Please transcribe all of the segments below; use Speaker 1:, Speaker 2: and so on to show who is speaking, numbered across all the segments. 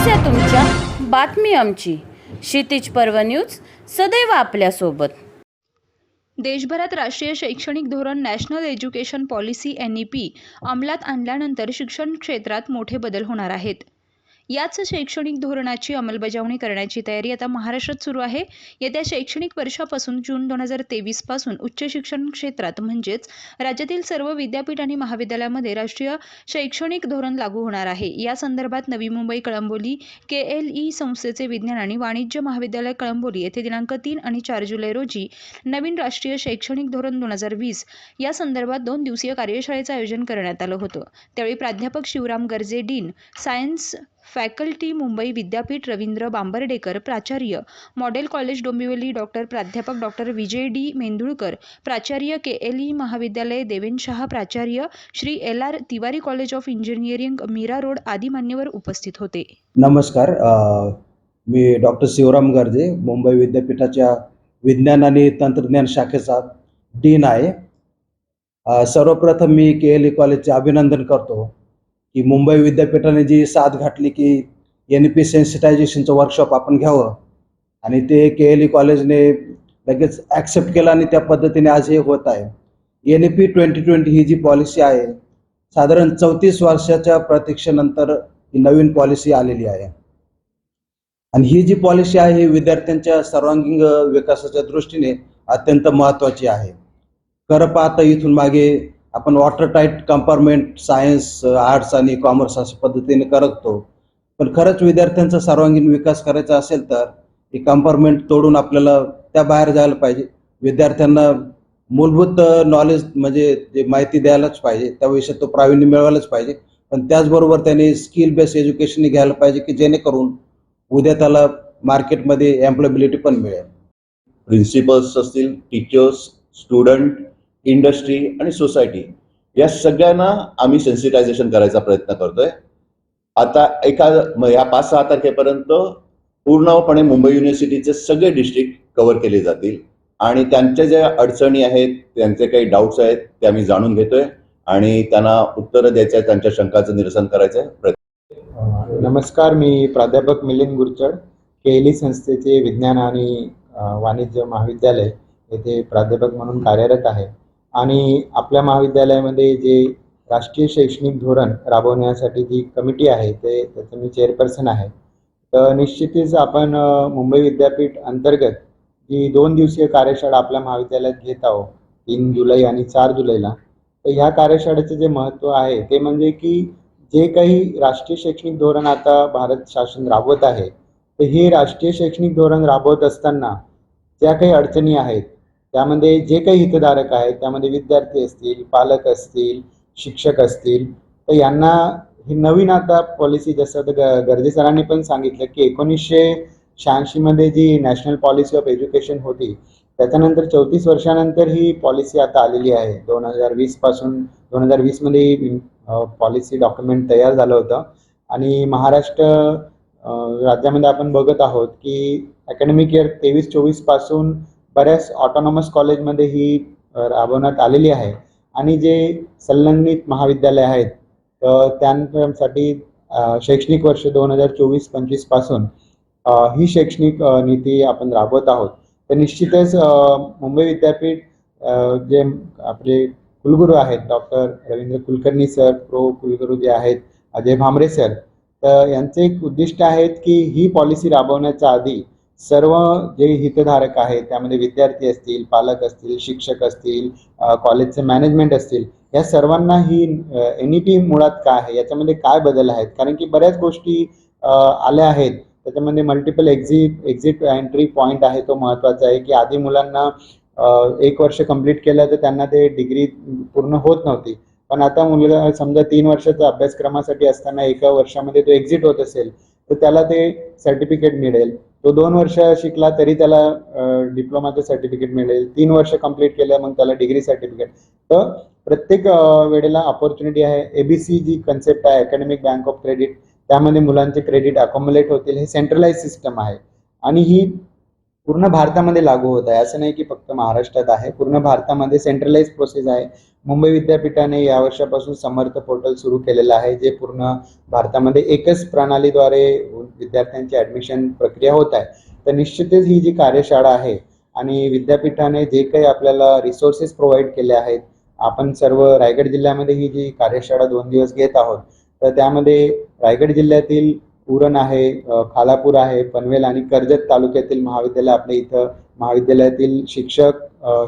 Speaker 1: समस्या तुमच्या बातमी आमची. क्षितिज पर्व न्यूज सदैव आपल्यासोबत.
Speaker 2: देशभरात राष्ट्रीय शैक्षणिक धोरण national education policy N E P अंमलात आणल्यानंतर शिक्षण क्षेत्रात मोठे बदल होणार आहेत. याच शैक्षणिक धोरणाची अंमलबजावणी करण्याची तयारी आता महाराष्ट्रात सुरू आहे. येत्या शैक्षणिक वर्षापासून जून दोन हजार तेवीसपासून उच्च शिक्षण क्षेत्रात म्हणजेच राज्यातील सर्व विद्यापीठ आणि महाविद्यालयामध्ये राष्ट्रीय शैक्षणिक धोरण लागू होणार आहे. या संदर्भात Navi Mumbai Kalamboli K L E संस्थेचे विज्ञान आणि वाणिज्य महाविद्यालय कळंबोली येथे दिनांक तीन आणि चार जुलै रोजी नवीन राष्ट्रीय शैक्षणिक धोरण दोन हजार वीस या संदर्भात दोन दिवसीय कार्यशाळेचं आयोजन करण्यात आलं होतं. त्यावेळी प्राध्यापक Shivram Garje dean science faculty Mumbai विद्यापीठ रवींद्र बांबर्डेकर प्राचार्य. मॉडेल कॉलेज डोंबिवली डॉक्टर प्राध्यापक डॉक्टर विजय डी. मेंदुळकर प्राचार्य के. एल. ई. महाविद्यालय देवेन शहा प्राचार्य Shri L. R. Tiwari college of engineering Mira road आदी मान्यवर उपस्थित होते.
Speaker 3: नमस्कार. मी डॉक्टर शिवराम गर्जे मुंबई विद्यापीठाच्या विज्ञान आणि तंत्रज्ञान शाखेचा डीन आहे. सर्वप्रथम मी के. एल. ई. कॉलेजचे अभिनंदन करतो. की मुंबई विद्यापीठाने जी साथ घातली की एन पी सेन्सिटायझेशनचं वर्कशॉप आपण घ्यावं. आणि ते के एल ई कॉलेजने लगेच ॲक्सेप्ट केलं आणि त्या पद्धतीने आज हे होत आहे. N E P twenty twenty ही जी पॉलिसी आहे साधारण चौतीस वर्षाच्या प्रतीक्षेनंतर ही नवीन पॉलिसी आलेली आहे. आणि ही जी पॉलिसी आहे ही विद्यार्थ्यांच्या सर्वांगीण विकासाच्या दृष्टीने अत्यंत महत्त्वाची आहे. करपात पाहता इथून मागे आपण water tight compartment science arts आणि कॉमर्स अशा पद्धतीने करतो पण खरंच विद्यार्थ्यांचा सर्वांगीण विकास करायचा असेल तर ही कंपार्टमेंट तोडून आपल्याला त्या बाहेर जायला पाहिजे. विद्यार्थ्यांना मूलभूत uh, नॉलेज म्हणजे जे माहिती द्यायलाच पाहिजे त्या विषयात तो प्रावीण्य मिळवायलाच पाहिजे. पण त्याचबरोबर त्याने स्किल बेस्ड एज्युकेशन घ्यायला पाहिजे की जेणेकरून उद्या त्याला मार्केटमध्ये एम्प्लॉयबिलिटी पण मिळेल.
Speaker 4: प्रिन्सिपल्स असतील टीचर्स स्टुडंट इंडस्ट्री आणि सोसायटी या सगळ्यांना आम्ही सेन्सिटायझेशन करायचा प्रयत्न करतोय. आता एका या पाच सहा तारखेपर्यंत पूर्णपणे मुंबई युनिव्हर्सिटीचे सगळे डिस्ट्रिक्ट कव्हर केले जातील. आणि त्यांच्या ज्या अडचणी आहेत त्यांचे काही डाऊट्स आहेत ते आम्ही जाणून घेतोय. आणि त्यांना उत्तरं द्यायचं आहे त्यांच्या शंकाचं निरसन करायचं
Speaker 5: प्रयत्न नमस्कार मी प्राध्यापक मिलिंद गुरचड केली संस्थेचे विज्ञान आणि वाणिज्य महाविद्यालय येथे प्राध्यापक म्हणून कार्यरत आहे. आणि आपल्या महाविद्यालयामध्ये जे राष्ट्रीय शैक्षणिक धोरण राबवण्यासाठी जी कमिटी आहे ते त्याचं मी चेअरपर्सन आहे. तर निश्चितच आपण मुंबई विद्यापीठ अंतर्गत जी दोन दिवसीय कार्यशाळा आपल्या महाविद्यालयात घेत आहोत तीन जुलै आणि चार जुलैला तर ह्या कार्यशाळेचं जे महत्त्व आहे ते म्हणजे की जे काही राष्ट्रीय शैक्षणिक धोरण आता भारत शासन राबवत आहे तर हे राष्ट्रीय शैक्षणिक धोरण राबवत असताना ज्या काही अडचणी आहेत त्यामध्ये जे काही हितधारक आहेत त्यामध्ये विद्यार्थी असतील पालक असतील शिक्षक असतील तर यांना ही नवीन आता पॉलिसी जसं तर ग सरांनी पण सांगितलं की एकोणीसशे शहाऐंशीमध्ये जी नॅशनल पॉलिसी ऑफ एज्युकेशन होती त्याच्यानंतर चौतीस वर्षानंतर ही पॉलिसी आता आलेली आहे. दोन हजार वीसपासून दोन हजार वीसमध्ये ही पॉलिसी डॉक्युमेंट तयार झालं होतं. आणि महाराष्ट्र राज्यामध्ये आपण बघत आहोत की अकॅडमिक इयर तेवीस चोवीसपासून बऱ्याच ऑटोनॉमस कॉलेजमध्ये ही राबवण्यात आलेली आहे. आणि जे संलग्नित महाविद्यालय आहेत तर त्यांसाठी शैक्षणिक वर्ष दोन हजार चोवीस पंचवीसपासून ही शैक्षणिक नीती आपण राबवत आहोत. तर निश्चितच मुंबई विद्यापीठ जे आपले कुलगुरू आहेत doctor Ravindra Kulkarni sir pro कुलगुरू जे आहेत अजय भामरे सर तर यांचे एक उद्दिष्ट आहेत की ही पॉलिसी राबवण्याच्या आधी सर्व जे हितधारक आहेत त्यामध्ये विद्यार्थी असतील पालक असतील शिक्षक असतील कॉलेजचे मॅनेजमेंट असतील या सर्वांना ही एन ई पी मुळात काय आहे? याच्यामध्ये काय बदल आहेत? कारण की बऱ्याच गोष्टी आल्या आहेत. त्याच्यामध्ये multiple exit exit entry point आहे तो महत्त्वाचा आहे की आधी मुलांना एक वर्ष कंप्लीट केलं तर त्यांना ते डिग्री पूर्ण होत नव्हती. पण आता मुलगा समजा तीन वर्षाचा अभ्यासक्रमासाठी असताना एका वर्षामध्ये तो एक्झिट होत असेल तर त्याला ते सर्टिफिकेट मिळेल. तो दोन वर्ष शिकला तरी त्याला डिप्लोमाचं सर्टिफिकेट मिळेल. तीन वर्ष कंप्लीट केलं मग त्याला डिग्री सर्टिफिकेट तर प्रत्येक वेळेला ऑपॉर्च्युनिटी आहे. एबीसी जी कन्सेप्ट आहे अकॅडमिक बँक ऑफ क्रेडिट त्यामध्ये मुलांचे क्रेडिट अकोमुलेट होतील. हे सेंट्रलाइज सिस्टम आहे. आणि ही पूर्ण भारतामध्ये लागू होत आहे. असं नाही की फक्त महाराष्ट्रात आहे. पूर्ण भारतामध्ये सेंट्रलाइज प्रोसेस आहे. मुंबई विद्यापीठाने या वर्षापासून समर्थ पोर्टल सुरू केलेलं आहे जे पूर्ण भारतामध्ये एकच प्रणालीद्वारे विद्यार्थ्यांची ॲडमिशन प्रक्रिया होत आहे. तर निश्चितच ही जी कार्यशाळा आहे आणि विद्यापीठाने जे काही आपल्याला रिसोर्सेस प्रोव्हाइड केले आहेत आपण सर्व रायगड जिल्ह्यामध्ये ही जी कार्यशाळा दोन दिवस घेत आहोत तर त्यामध्ये रायगड जिल्ह्यातील उरण आहे खालापूर आहे पनवेल आणि कर्जत तालुक्यातील महाविद्यालय आपल्या इथं महाविद्यालयातील शिक्षक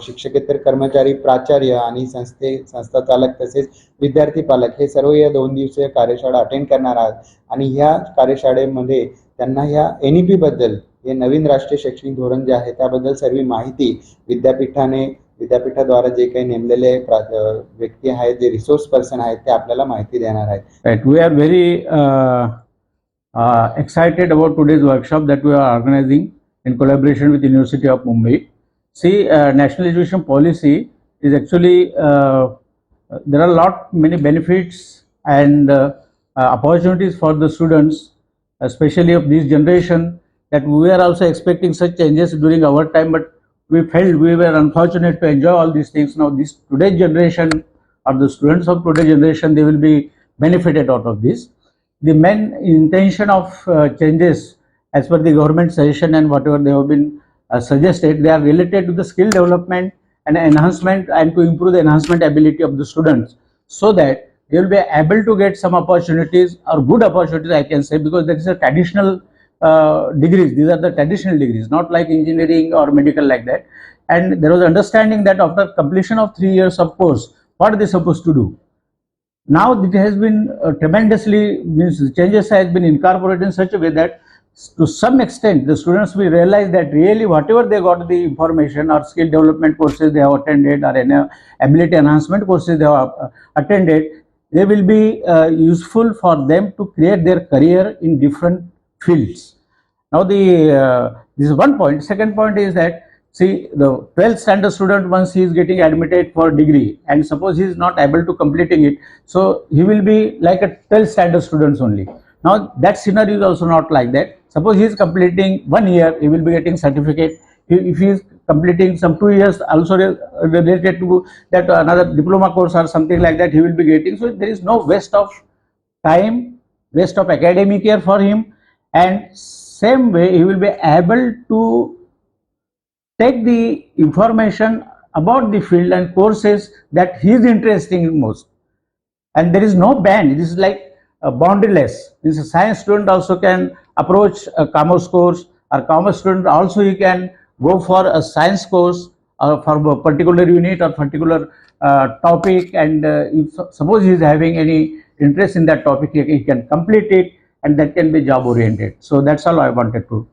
Speaker 5: शिक्षकेतर कर्मचारी प्राचार्य आणि संस्थे संस्था चालक तसेच विद्यार्थी पालक हे सर्व या दोन दिवसीय कार्यशाळा अटेंड करणार आहात आणि ह्या कार्यशाळेमध्ये त्यांना ह्या एन ई बद्दल हे नवीन राष्ट्रीय शैक्षणिक धोरण जे आहे त्याबद्दल सर्व माहिती विद्यापीठाने विद्यापीठाद्वारा जे काही नेमलेले व्यक्ती आहेत जे रिसोर्स पर्सन आहेत ते आपल्याला माहिती देणार आहेत
Speaker 6: Right. Are very uh, excited about today's workshop that we are organizing in collaboration with University of Mumbai. See, uh, national education policy is actually uh, there are a lot many benefits and uh, uh, opportunities for the students, especially of this generation. That we are also expecting such changes during our time, but we felt we were unfortunate to enjoy all these things. Now, this today's generation or the students of today's generation, they will be benefited out of this. The main intention of uh, changes as per the government suggestion and whatever they have been uh, suggested, they are related to the skill development and enhancement and to improve the enhancement ability of the students so that they will be able to get some opportunities or good opportunities, I can say, because that is a traditional uh, degrees. These are the traditional degrees, not like engineering or medical like that. And there was understanding that after completion of three years of course, what are they supposed to do? Now it has been uh, tremendously means changes has been incorporated in such a way that to some extent the students will realize that really whatever they got the information or skill development courses they have attended or any ability enhancement courses they have uh, attended they will be uh, useful for them to create their career in different fields. Now the uh, this is one point. Second point is that see the 12th standard student once he is getting admitted for degree and suppose he is not able to completing it so he will be like a 12th standard students only. Now that scenario is also not like that. Suppose he is completing one year he will be getting certificate. If he is completing some two years also related to that another diploma course or something like that he will be getting. So there is no waste of time waste of academic year for him. And same way he will be able to take the information about the field and courses that he is interested in most. And there is no ban. This is like uh, boundaryless. This is science student also can approach a commerce course or commerce student also he can go for a science course or for a particular unit or particular uh, topic. And uh, if suppose he is having any interest in that topic he can complete it and that can be job oriented so that's all i wanted to